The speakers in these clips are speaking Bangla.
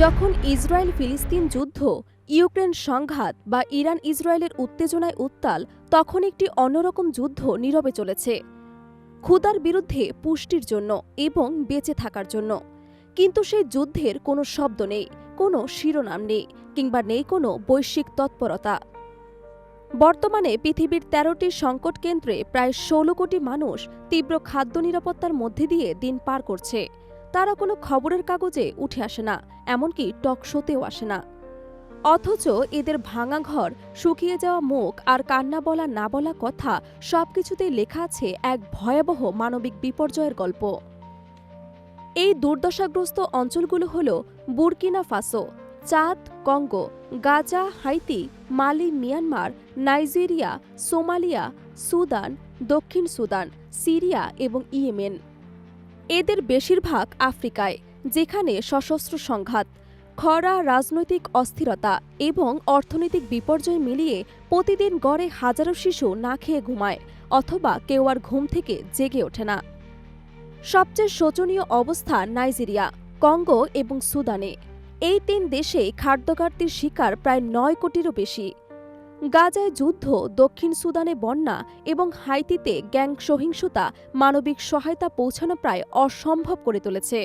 যখন ইসরায়েল ফিলিস্তিন যুদ্ধ, ইউক্রেন সংঘাত বা ইরান ইসরায়েলের উত্তেজনায় উত্তাল, তখন একটি অন্যরকম যুদ্ধ নীরবে চলেছে। ক্ষুদার বিরুদ্ধে পুষ্টির জন্য এবং বেঁচে থাকার জন্য। কিন্তু সেই যুদ্ধের কোনো শব্দ নেই, কোনো শিরোনাম নেই, কিংবা নেই কোনো বৈশ্বিক তৎপরতা। বর্তমানে পৃথিবীর তেরোটি সংকট কেন্দ্রে প্রায় ষোলো কোটি মানুষ তীব্র খাদ্য নিরাপত্তার মধ্যে দিয়ে দিন পার করছে। তারা কোনো খবরের কাগজে উঠে আসে না, এমনকি টক শোতেও আসে না। অথচ এদের ভাঙা ঘর, শুকিয়ে যাওয়া মুখ আর কান্না বলা না বলা কথা সবকিছুতেই লেখা আছে এক ভয়াবহ মানবিক বিপর্যয়ের গল্প। এই দুর্দশাগ্রস্ত অঞ্চলগুলো হল বুরকিনা ফাসো, চাঁদ, Congo, Gaza, Haiti, Mali, Myanmar, Nigeria, Somalia, Sudan, দক্ষিণ সুদান, সিরিয়া এবং ইয়েমেন। এদের বেশিরভাগ আফ্রিকায়, যেখানে সশস্ত্র সংঘাত, খরা, রাজনৈতিক অস্থিরতা এবং অর্থনৈতিক বিপর্যয় মিলিয়ে প্রতিদিন গড়ে হাজারো শিশু না খেয়ে ঘুমায় অথবা কেউ আর ঘুম থেকে জেগে ওঠে না। সবচেয়ে শোচনীয় অবস্থা নাইজেরিয়া, কঙ্গো এবং সুদানে। এই তিন দেশে খাদ্যঘাটতির শিকার প্রায় নয় কোটিরও বেশি। গাজায় যুদ্ধ, দক্ষিণ সুদানে বন্যা এবং হাইতিতে গ্যাং সহিংসতা মানবিক সহায়তা পৌঁছানো প্রায় অসম্ভব করে তুলেছে।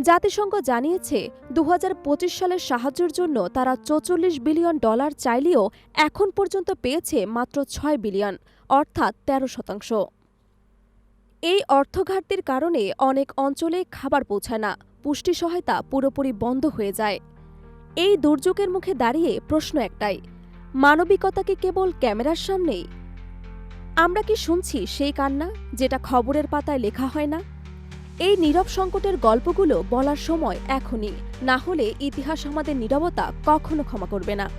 জাতিসংঘ জানিয়েছে দু হাজার পঁচিশ সালের সাহায্যের জন্য তারা চৌচল্লিশ বিলিয়ন ডলার চাইলেও এখন পর্যন্ত পেয়েছে মাত্র ছয় বিলিয়ন, অর্থাৎ তেরো শতাংশ। এই অর্থঘাটতির কারণে অনেক অঞ্চলে খাবার পৌঁছায় না, পুষ্টি সহায়তা পুরোপুরি বন্ধ হয়ে যায়। এই দুর্যোগের মুখে দাঁড়িয়ে প্রশ্ন একটাই মানবিকতা কি কেবল ক্যামেরার সামনেই? আমরা কি শুনছি সেই কান্না, যেটা খবরের পাতায় লেখা হয় না? এই নীরব সংকটের গল্পগুলো বলার সময় এখনই, না হলে ইতিহাস আমাদের নীরবতা কখনো ক্ষমা করবে না।